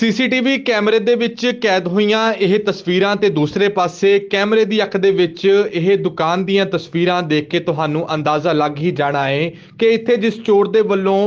CCTV ਕੈਮਰੇ ਦੇ ਵਿੱਚ ਕੈਦ ਹੋਈਆਂ ਇਹ ਤਸਵੀਰਾਂ ਤੇ ਦੂਸਰੇ ਪਾਸੇ ਕੈਮਰੇ ਦੀ ਅੱਖ ਦੇ ਵਿੱਚ ਇਹ ਦੁਕਾਨ ਦੀਆਂ ਤਸਵੀਰਾਂ ਦੇਖ ਕੇ ਤੁਹਾਨੂੰ ਅੰਦਾਜ਼ਾ ਲੱਗ ਹੀ ਜਾਣਾ ਹੈ ਕਿ ਇੱਥੇ ਜਿਸ ਚੋਰ ਦੇ ਵੱਲੋਂ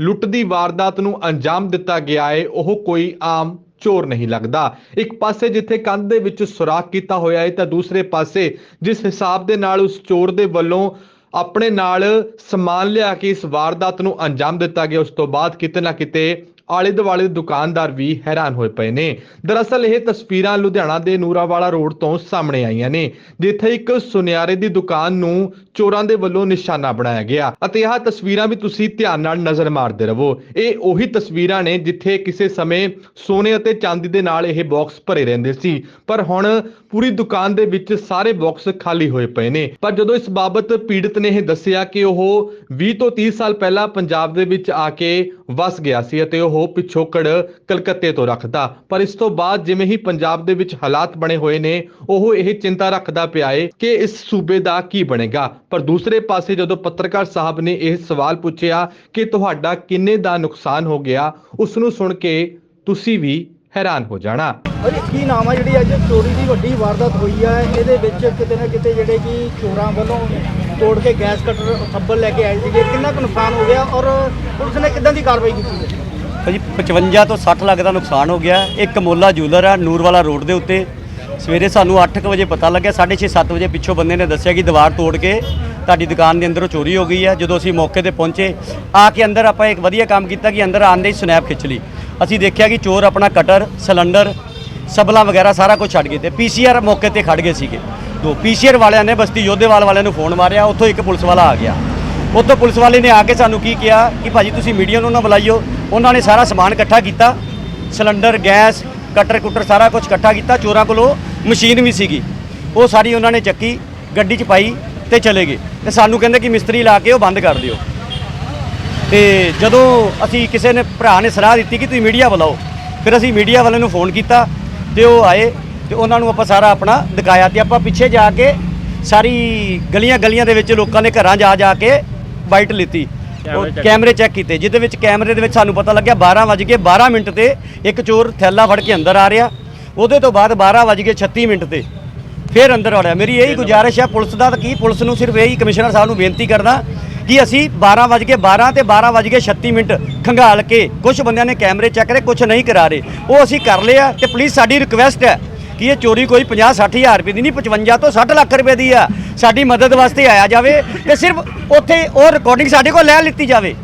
ਲੁੱਟ ਦੀ ਵਾਰਦਾਤ ਨੂੰ ਅੰਜਾਮ ਦਿੱਤਾ ਗਿਆ ਹੈ, ਉਹ ਕੋਈ ਆਮ ਚੋਰ ਨਹੀਂ ਲੱਗਦਾ। ਇੱਕ ਪਾਸੇ ਜਿੱਥੇ ਕੰਧ ਦੇ ਵਿੱਚ ਸੁਰਾਖ ਕੀਤਾ ਹੋਇਆ ਹੈ, ਤਾਂ ਦੂਸਰੇ ਪਾਸੇ ਜਿਸ ਹਿਸਾਬ ਦੇ ਨਾਲ ਉਸ ਚੋਰ ਦੇ ਵੱਲੋਂ ਆਪਣੇ ਨਾਲ ਸਮਾਨ ਲਿਆ ਕੇ ਇਸ ਵਾਰਦਾਤ ਨੂੰ ਅੰਜਾਮ ਦਿੱਤਾ ਗਿਆ, ਉਸ ਤੋਂ ਬਾਅਦ ਕਿਤੇ ਨਾ ਕਿਤੇ ਆਲੇ ਦੁਆਲੇ ਦੁਕਾਨਦਾਰ ਵੀ ਹੈਰਾਨ ਹੋਏ ਪਏ ਨੇ। ਦਰਅਸਲ ਇਹ ਤਸਵੀਰਾਂ ਲੁਧਿਆਣਾ ਦੇ ਨੂਰਾਵਾਲਾ ਰੋਡ ਤੋਂ ਸਾਹਮਣੇ ਆਈਆਂ ਨੇ, ਜਿੱਥੇ ਇੱਕ ਸੁਨਿਆਰੇ ਦੀ ਦੁਕਾਨ ਨੂੰ ਚੋਰਾਂ ਦੇ ਵੱਲੋਂ ਨਿਸ਼ਾਨਾ ਬਣਾਇਆ ਗਿਆ ਅਤੇ ਇਹ ਤਸਵੀਰਾਂ ਵੀ ਤੁਸੀਂ ਧਿਆਨ ਨਾਲ ਨਜ਼ਰ ਮਾਰਦੇ ਰਹੋ। ਇਹ ਉਹੀ ਤਸਵੀਰਾਂ ਨੇ ਜਿੱਥੇ ਕਿਸੇ ਸਮੇਂ ਸੋਨੇ ਅਤੇ ਚਾਂਦੀ ਦੇ ਨਾਲ ਇਹ ਬਾਕਸ ਭਰੇ ਰਹਿੰਦੇ ਸੀ, ਪਰ ਹੁਣ ਪੂਰੀ ਦੁਕਾਨ ਦੇ ਵਿੱਚ ਸਾਰੇ ਬਾਕਸ ਖਾਲੀ ਹੋਏ ਪਏ ਨੇ। ਪਰ ਜਦੋਂ ਇਸ ਬਾਬਤ ਪੀੜਤ ਨੇ ਇਹ ਦੱਸਿਆ ਕਿ ਉਹ 20 ਤੋਂ 30 ਸਾਲ ਪਹਿਲਾਂ ਪੰਜਾਬ ਦੇ ਵਿੱਚ ਆ ਕੇ ਵਸ ਗਿਆ ਸੀ ਅਤੇ ਉਹ ਉਹ ਪਿਛੋਕੜ ਕਲਕੱਤੇ ਤੋਂ ਰੱਖਦਾ। ਪਰ ਇਸ ਤੋਂ ਬਾਅਦ ਜਿਵੇਂ ਹੀ ਪੰਜਾਬ ਦੇ ਵਿੱਚ ਹਾਲਾਤ ਬਣੇ ਹੋਏ ਨੇ, ਉਹ ਇਹ ਚਿੰਤਾ ਰੱਖਦਾ ਪਿਆ ਏ ਕਿ ਇਸ ਸੂਬੇ ਦਾ ਕੀ ਬਣੇਗਾ। ਪਰ ਦੂਸਰੇ ਪਾਸੇ ਜਦੋਂ ਪੱਤਰਕਾਰ ਸਾਹਿਬ ਨੇ ਇਹ ਸਵਾਲ ਪੁੱਛਿਆ ਕਿ ਤੁਹਾਡਾ ਕਿੰਨੇ ਦਾ ਨੁਕਸਾਨ ਹੋ ਗਿਆ, ਉਸ ਨੂੰ ਸੁਣ ਕੇ ਤੁਸੀਂ ਵੀ ਹੈਰਾਨ ਹੋ ਜਾਣਾ। ਅਰੇ ਕੀ ਨਾਮ ਆ ਜਿਹੜੀ ਅੱਜ ਚੋਰੀ ਦੀ ਵੱਡੀ ਵਾਰਦਾਤ ਹੋਈ ਹੈ ਇਹਦੇ ਵਿੱਚ ਕਿਤੇ ਨਾ ਕਿਤੇ ਜਿਹੜੇ ਕਿ ਚੋਰਾਂ ਵੱਲੋਂ ਤੋੜ ਕੇ ਗੈਸ ਕਟਰ ਥੱਬਲ ਲੈ ਕੇ ਆਏ ਸੀਗੇ। ਕਿੰਨਾ ਕੁ ਨੁਕਸਾਨ ਹੋ ਗਿਆ ਔਰ ਪੁਲਿਸ ਨੇ ਕਿੱਦਾਂ ਦੀ ਕਾਰਵਾਈ ਕੀਤੀ? ਹੈ ਭਾਜੀ 55 ਤੋਂ 60 ਲੱਖ ਦਾ ਨੁਕਸਾਨ ਹੋ ਗਿਆ। ਇੱਕ ਮੋਲਾ ਜੂਲਰ ਆ, ਨੂਰਵਾਲਾ ਰੋਡ ਦੇ ਉੱਤੇ। ਸਵੇਰੇ ਸਾਨੂੰ 8:00 ਵਜੇ ਪਤਾ ਲੱਗਿਆ 6:30 7 ਵਜੇ ਪਿੱਛੋਂ ਬੰਦੇ ਨੇ ਦੱਸਿਆ ਕਿ ਦੀਵਾਰ ਤੋੜ ਕੇ ਤੁਹਾਡੀ ਦੁਕਾਨ ਦੇ ਅੰਦਰੋਂ ਚੋਰੀ ਹੋ ਗਈ ਹੈ ਜਦੋਂ ਅਸੀਂ ਮੌਕੇ ਤੇ ਪਹੁੰਚੇ, ਆ ਕੇ ਅੰਦਰ ਆਪਾਂ ਇੱਕ ਵਧੀਆ ਕੰਮ ਕੀਤਾ ਕਿ ਅੰਦਰ ਆਉਂਦੇ ਹੀ ਸਨੈਪ ਖਿੱਚ ਲਈ। ਅਸੀਂ ਦੇਖਿਆ ਕਿ ਚੋਰ ਆਪਣਾ ਕਟਰ, ਸਿਲੰਡਰ, ਸਬਲਾ ਵਗੈਰਾ ਸਾਰਾ ਕੁਝ ਛੱਡ ਗਏ ਤੇ ਪੀਸੀਆਰ ਮੌਕੇ ਤੇ ਖੜ ਗਏ ਸੀਗੇ। ਤੋਂ ਪੀਸੀਆਰ ਵਾਲਿਆਂ ਨੇ ਬਸਤੀ ਯੋਧੇਵਾਲ ਵਾਲਿਆਂ ਨੂੰ ਫੋਨ ਮਾਰਿਆ, ਉੱਥੋਂ ਇੱਕ ਪੁਲਿਸ ਵਾਲਾ ਆ ਗਿਆ। ਉੱਥੋਂ ਪੁਲਿਸ ਵਾਲੇ ਨੇ ਆ ਕੇ ਸਾਨੂੰ ਕੀ ਕਿਹਾ ਕਿ ਭਾਜੀ ਤੁਸੀਂ ਮੀਡੀਆ ਨੂੰ ਨਾ ਬੁਲਾਈਓ ਉਹਨਾਂ ਨੇ ਸਾਰਾ ਸਮਾਨ ਇਕੱਠਾ ਕੀਤਾ, ਸਿਲੰਡਰ, ਗੈਸ, ਕਟਰ ਕੁਟਰ ਸਾਰਾ ਕੁਝ ਇਕੱਠਾ ਕੀਤਾ, ਚੋਰਾਂ ਕੋਲੋਂ ਮਸ਼ੀਨ ਵੀ ਸੀਗੀ। ਉਹ ਸਾਰੀ ਉਹਨਾਂ ਨੇ ਚੱਕੀ, ਗੱਡੀ 'ਚ ਪਾਈ ਤੇ ਚਲੇ ਗਏ। ਤੇ ਸਾਨੂੰ ਕਹਿੰਦੇ ਕਿ ਮਿਸਤਰੀ ਲਾ ਕੇ ਉਹ ਬੰਦ ਕਰ ਦਿਓ। ਤੇ ਜਦੋਂ ਅਸੀਂ ਕਿਸੇ ਨੇ, ਭਰਾ ਨੇ ਸਲਾਹ ਦਿੱਤੀ ਕਿ ਤੁਸੀਂ ਮੀਡੀਆ ਬੁਲਾਓ ਫਿਰ ਅਸੀਂ ਮੀਡੀਆ ਵਾਲਿਆਂ ਨੂੰ ਫੋਨ ਕੀਤਾ ਤੇ ਉਹ ਆਏ ਤੇ ਉਹਨਾਂ ਨੂੰ ਆਪਾਂ ਸਾਰਾ ਆਪਣਾ ਦਿਖਾਇਆ ਤੇ ਆਪਾਂ ਪਿੱਛੇ ਜਾ ਕੇ ਸਾਰੀ ਗਲੀਆਂ ਗਲੀਆਂ ਦੇ ਵਿੱਚ ਲੋਕਾਂ ਦੇ ਘਰਾਂ ਜਾ ਜਾ ਕੇ ਬਾਈਟ ਲਿੱਤੀ। ਉਹ ਕੈਮਰੇ ਚੈੱਕ ਕੀਤੇ ਜਿਹਦੇ ਵਿੱਚ ਕੈਮਰੇ ਦੇ ਵਿੱਚ ਸਾਨੂੰ ਪਤਾ ਲੱਗਿਆ 12 ਵਜ ਕੇ 12 ਮਿੰਟ ਤੇ ਇੱਕ ਚੋਰ ਥੈਲਾ ਫੜ ਕੇ ਅੰਦਰ ਆ ਰਿਹਾ। ਉਹਦੇ ਤੋਂ ਬਾਅਦ 12 ਵਜ ਕੇ 36 ਮਿੰਟ ਤੇ ਫਿਰ ਅੰਦਰ ਵੜਿਆ ਮੇਰੀ ਇਹੀ ਗੁਜ਼ਾਰਿਸ਼ ਹੈ ਪੁਲਿਸ ਦਾ ਕੀ ਪੁਲਿਸ ਨੂੰ ਸਿਰਫ ਇਹੀ ਕਮਿਸ਼ਨਰ ਸਾਹਿਬ ਨੂੰ ਬੇਨਤੀ ਕਰਦਾ ਕਿ ਅਸੀਂ 12 ਵਜ ਕੇ 12 ਤੇ 12 ਵਜ ਕੇ 36 ਮਿੰਟ ਖੰਗਾਲ ਕੇ ਕੁਝ ਬੰਦਿਆਂ ਨੇ ਕੈਮਰੇ ਚੈੱਕ ਕਰੇ ਕੁਝ ਨਹੀਂ ਕਰਾ ਰਹੇ। ਉਹ ਅਸੀਂ ਕਰ ਲਿਆ ਤੇ ਪਲੀਜ਼ ਸਾਡੀ ਰਿਕੁਐਸਟ ਹੈ ਕਿ ਇਹ ਚੋਰੀ ਕੋਈ 50 60 ਹਜ਼ਾਰ ਰੁਪਏ ਦੀ ਨਹੀਂ 55 ਤੋਂ 60 ਲੱਖ ਰੁਪਏ ਦੀ ਆ। ਸਾਡੀ ਮਦਦ ਵਾਸਤੇ ਆਇਆ ਜਾਵੇ ਤੇ ਸਿਰਫ ਉੱਥੇ ਉਹ ਰਿਕਾਰਡਿੰਗ ਸਾਡੇ ਕੋਲ ਲੈ ਲਿੱਤੀ ਜਾਵੇ।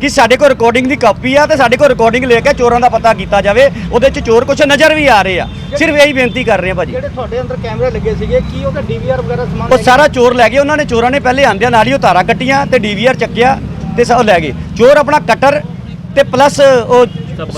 ਕਿ ਸਾਡੇ ਕੋਲ ਰਿਕਾਰਡਿੰਗ ਦੀ ਕਾਪੀ ਆ ਤੇ ਸਾਡੇ ਕੋਲ ਰਿਕਾਰਡਿੰਗ ਲੈ ਕੇ ਚੋਰਾਂ ਦਾ ਪਤਾ ਕੀਤਾ ਜਾਵੇ ਉਹਦੇ 'ਚ ਚੋਰ ਕੁਝ ਨਜ਼ਰ ਵੀ ਆ ਰਹੇ ਆ। ਸਿਰਫ ਇਹੀ ਬੇਨਤੀ ਕਰ ਰਹੇ ਆ ਭਾਜੀ। ਜਿਹੜੇ ਤੁਹਾਡੇ ਅੰਦਰ ਕੈਮਰੇ ਲੱਗੇ ਸੀਗੇ ਕੀ ਉਹਦਾ ਡੀਵੀਆਰ ਵਗੈਰਾ ਸਮਾਨ ਉਹ ਸਾਰਾ ਚੋਰ ਲੈ ਗਏ ਉਹਨਾਂ ਨੇ ਚੋਰਾਂ ਨੇ ਪਹਿਲੇ ਆਂਦਿਆਂ ਨਾਲ ਹੀ ਉਹ ਤਾਰਾਂ ਕੱਟੀਆਂ ਤੇ ਡੀਵੀਆਰ ਚੱਕਿਆ ਤੇ ਸਭ ਲੈ ਗਏ। ਚੋਰ ਆਪਣਾ ਕਟਰ ਤੇ ਪਲੱਸ ਉਹ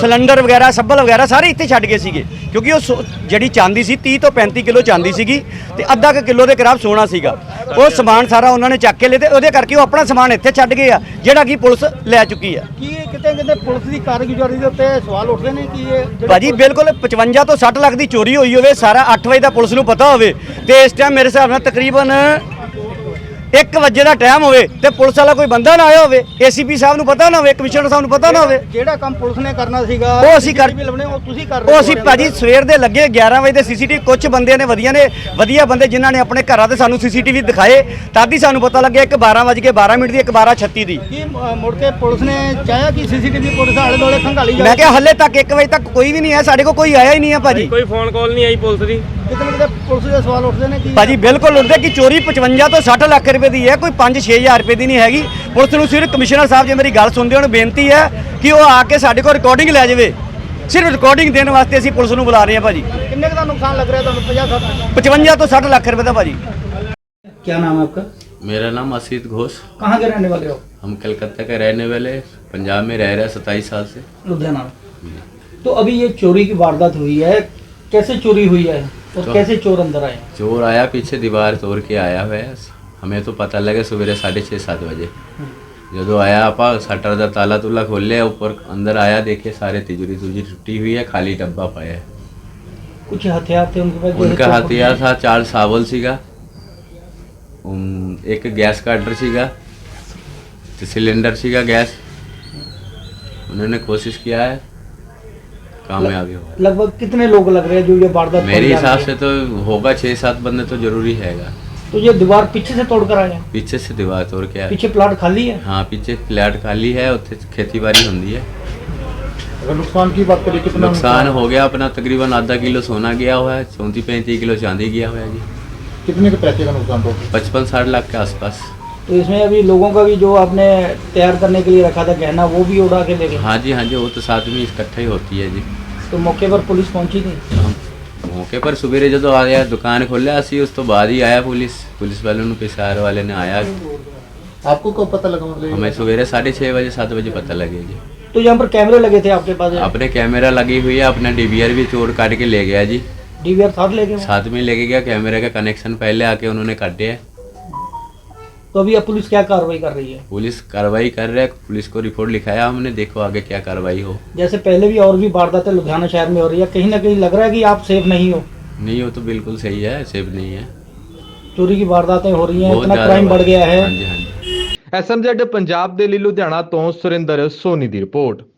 ਸਿਲੰਡਰ ਵਗੈਰਾ ਸੱਬਲ ਵਗੈਰਾ ਸਾਰੇ ਇੱਥੇ ਛੱਡ ਗਏ ਸੀਗੇ। ਕਿਉਂਕਿ ਉਹ ਸੋ- ਜਿਹੜੀ ਚਾਂਦੀ ਸੀ 30 ਤੋਂ 35 ਕਿਲੋ ਚਾਂਦੀ ਸੀਗੀ ਤੇ ਅੱਧਾ ਕੁ ਕਿਲੋ ਦੇ ਕਰਾਬ ਸੋਨਾ ਸੀਗਾ। ਉਹ ਸਮਾਨ ਸਾਰਾ ਉਹਨਾਂ ਨੇ ਚੱਕ ਕੇ ਲਏ ਤੇ ਉਹਦੇ ਕਰਕੇ ਉਹ ਆਪਣਾ ਸਮਾਨ ਇੱਥੇ ਛੱਡ ਗਏ ਆ ਜਿਹੜਾ ਕਿ ਪੁਲਿਸ ਲੈ ਚੁੱਕੀ ਆ। ਕੀ ਇਹ ਕਿਤੇ ਕਿਤੇ ਪੁਲਿਸ ਦੀ ਕਾਰਗੁਜ਼ਾਰੀ ਦੇ ਉੱਤੇ ਸਵਾਲ ਉੱਠਦੇ ਨੇ ਕਿ ਇਹ ਜਿਹੜੇ ਭਾਜੀ ਬਿਲਕੁਲ 55 ਤੋਂ 60 ਲੱਖ ਦੀ ਚੋਰੀ ਹੋਈ ਹੋਵੇ ਸਾਰਾ 8 ਵਜੇ ਦਾ ਪੁਲਿਸ ਨੂੰ ਪਤਾ ਹੋਵੇ ਤੇ ਇਸ ਟਾਈਮ ਮੇਰੇ ਹਿਸਾਬ ਨਾਲ ਤਕਰੀਬਨ 1 ਵਜੇ ਦਾ ਟਾਈਮ ਹੋਵੇ ਤੇ ਪੁਲਿਸ ਵਾਲਾ ਕੋਈ ਬੰਦਾ ਨਾ ਆਇਆ ਹੋਵੇ ਏਸੀਪੀ ਸਾਹਿਬ ਨੂੰ ਪਤਾ ਨਾ ਹੋਵੇ ਕਮਿਸ਼ਨਰ ਸਾਹਿਬ ਨੂੰ ਪਤਾ ਨਾ ਹੋਵੇ। ਜਿਹੜਾ ਕੰਮ ਪੁਲਿਸ ਨੇ ਕਰਨਾ ਸੀਗਾ ਉਹ ਅਸੀਂ ਕਰ- ਉਹ ਤੁਸੀਂ ਕਰ ਰਹੇ ਉਹ ਹੋ ਅਸੀਂ ਭਾਜੀ ਸਵੇਰ ਦੇ ਲੱਗੇ 11 ਵਜੇ ਦੇ ਸੀਸੀਟੀਵੀ ਕੁਝ ਬੰਦੇ ਨੇ ਵਧੀਆ ਨੇ ਵਧੀਆ ਬੰਦੇ ਜਿਨ੍ਹਾਂ ਨੇ ਆਪਣੇ ਘਰਾਂ ਤੇ ਸਾਨੂੰ ਸੀਸੀਟੀਵੀ ਦਿਖਾਏ ਤਦ ਹੀ ਸਾਨੂੰ ਪਤਾ ਲੱਗਿਆ ਇੱਕ 12 ਵਜੇ ਕੇ 12 ਮਿੰਟ ਦੀ ਇੱਕ 12:36 ਦੀ। ਕੀ ਮੁੜ ਕੇ ਪੁਲਿਸ ਨੇ ਚਾਹਿਆ ਕਿ ਸੀਸੀਟੀਵੀ ਪੁਲਿਸ ਆਲੇ ਦੁਆਲੇ ਖੰਗਾਲੀ ਜਾਵੇ ਮੈਂ ਕਿਹਾ ਹੱਲੇ ਤੱਕ 1 ਵਜੇ ਤੱਕ ਕੋਈ ਵੀ ਨਹੀਂ ਹੈ ਸਾਡੇ ਕੋਲ ਕੋਈ ਆਇਆ ਹੀ ਨਹੀਂ ਹੈ ਭਾਜੀ। ਕੋਈ ਫੋਨ ਕਾਲ ਨਹੀਂ ਆਈ ਪੁਲਿਸ ਦੀ। ਕਿਤੇ ਨਾ ਕਿਤੇ ਪੁਲਿਸ ਦੇ ਸਵਾਲ ਉੱਠਦੇ ਨੇ ਕਿ ਭਾਜੀ ਬਿਲਕੁਲ ਉੱਠਦੇ ਕਿ ਚੋਰੀ 55 ਤੋਂ 60 ਲੱਖ ਰੁਪਏ ਦੀ ਹੈ ਕੋਈ 5-6000 ਰੁਪਏ ਦੀ ਨਹੀਂ ਹੈਗੀ ਪੁਲਿਸ ਨੂੰ ਸਿਰਫ ਕਮਿਸ਼ਨਰ ਸਾਹਿਬ ਜੇ ਮੇਰੀ ਗੱਲ ਸੁਣਦੇ ਹੋਣ ਬੇਨਤੀ ਹੈ ਕਿ ਉਹ ਆ ਕੇ ਸਾਡੇ ਕੋਲ ਰਿਕਾਰਡਿੰਗ ਲੈ ਜਾਵੇ ਸਿਰਫ ਰਿਕਾਰਡਿੰਗ ਦੇਣ ਵਾਸਤੇ ਅਸੀਂ ਪੁਲਿਸ ਨੂੰ ਬੁਲਾ ਰਹੇ ਹਾਂ ਭਾਜੀ ਕਿੰਨੇ ਕੁ ਦਾ ਨੁਕਸਾਨ ਲੱਗ ਰਿਹਾ ਤੁਹਾਨੂੰ 50 60 55 ਤੋਂ 60 ਲੱਖ ਰੁਪਏ ਦਾ ਭਾਜੀ क्या नाम है आपका मेरा नाम असित घोष कहाँ के रहने वाले हो हम कलकत्ता के रहने वाले हैं। पंजाब में रह रहे हैं सत्ताईस साल से लुधियाना तो अभी ये चोरी की वारदात हुई है कैसे चोरी हुई है और तो- कैसे चोर अंदर आए? चोर आया पीछे दीवार तोड़ के आया हुआ है। हमें तो पता लगे सवेरे साढ़े छः सात बजे। जो आया आपा शटर का ताला तुला खोल लिया ऊपर अंदर आया देखे सारे तिजोरी तुजरी टूटी हुई है खाली डब्बा पाया है। कुछ हथियार थे उनके पास उनका हथियार था चार सावल सीगा एक गैस काटर सीगा तो सिलेंडर सीगा गैस। उन्होंने कोशिश किया है कामयाबी हुआ लगभग कितने लोग लग रहे हैं जो ये वारदात को मेरे अंजाम हिसाब दिए? से तो होगा छः सात बंदे तो जरूरी हैगा तो ये दीवार पीछे से तोड़ कर आए हैं पीछे से दीवार तोड़ के आए पीछे प्लाट खाली है हाँ पीछे फ्लैट खाली है उत्थे खेती बाड़ी होंगी है अगर नुकसान की बात करें कितना नुकसान हो गया अपना तकरीबन आधा किलो सोना गया हुआ है चौंतीस पैंतीस किलो चांदी गया हुआ है जी कितने के पैसे का नुकसान हो पचपन साठ लाख के आसपास तो इसमें अभी लोगों का भी जो आपने तैयार करने के लिए रखा था गहना वो भी उड़ा के ले गए हाँ जी हाँ जी वो तो साथ में इकट्ठा ही होती है जी तो मौके पर पुलिस पहुंची थी हम ਮੌਕੇ ਪਰ ਸਵੇਰੇ ਜਦੋਂ ਆਇਆ ਦੁਕਾਨ ਖੋਲਿਆ ਅਸੀਂ ਉਸ ਤੋਂ ਬਾਅਦ ਹੀ ਆਇਆ ਪੁਲਿਸ ਪੁਲਿਸ ਵਾਲਿਆਂ ਨੂੰ ਪਿਸਾਰ ਵਾਲੇ ਨੇ ਆਇਆ आपको कब पता लगा मतलब हमें सवेरे साढ़े छः बजे सात बजे पता लगे जी तो यहाँ पर कैमरे लगे थे आपके पास अपने कैमरा लगी हुई है अपना डीवीआर भी चोर काट के ले गया जी डीवीआर साथ ले गए साथ में लेके गया कैमरे का कनेक्शन पहले आके उन्होंने काटे है तो अभी अब पुलिस क्या कार्रवाई कर रही है पुलिस कार्रवाई कर रहा है पुलिस को रिपोर्ट लिखाया हमने देखो आगे क्या कार्रवाई हो जैसे पहले भी और भी वारदातें लुधियाना शहर में हो रही है कहीं ना कहीं लग रहा है कि आप सेफ नहीं हो नहीं हो तो बिल्कुल सही है सेफ नहीं है चोरी की वारदातें हो रही हैं बहुत इतना ज्यादा क्राइम बढ़ गया है हाँ जी हाँ जी ਐਸਐਮਜ਼ੈਡ ਪੰਜਾਬ ਦੇ ਲਈ ਲੁਧਿਆਣਾ ਤੋਂ ਸੁਰਿੰਦਰ ਸੋਨੀ ਦੀ ਰਿਪੋਰਟ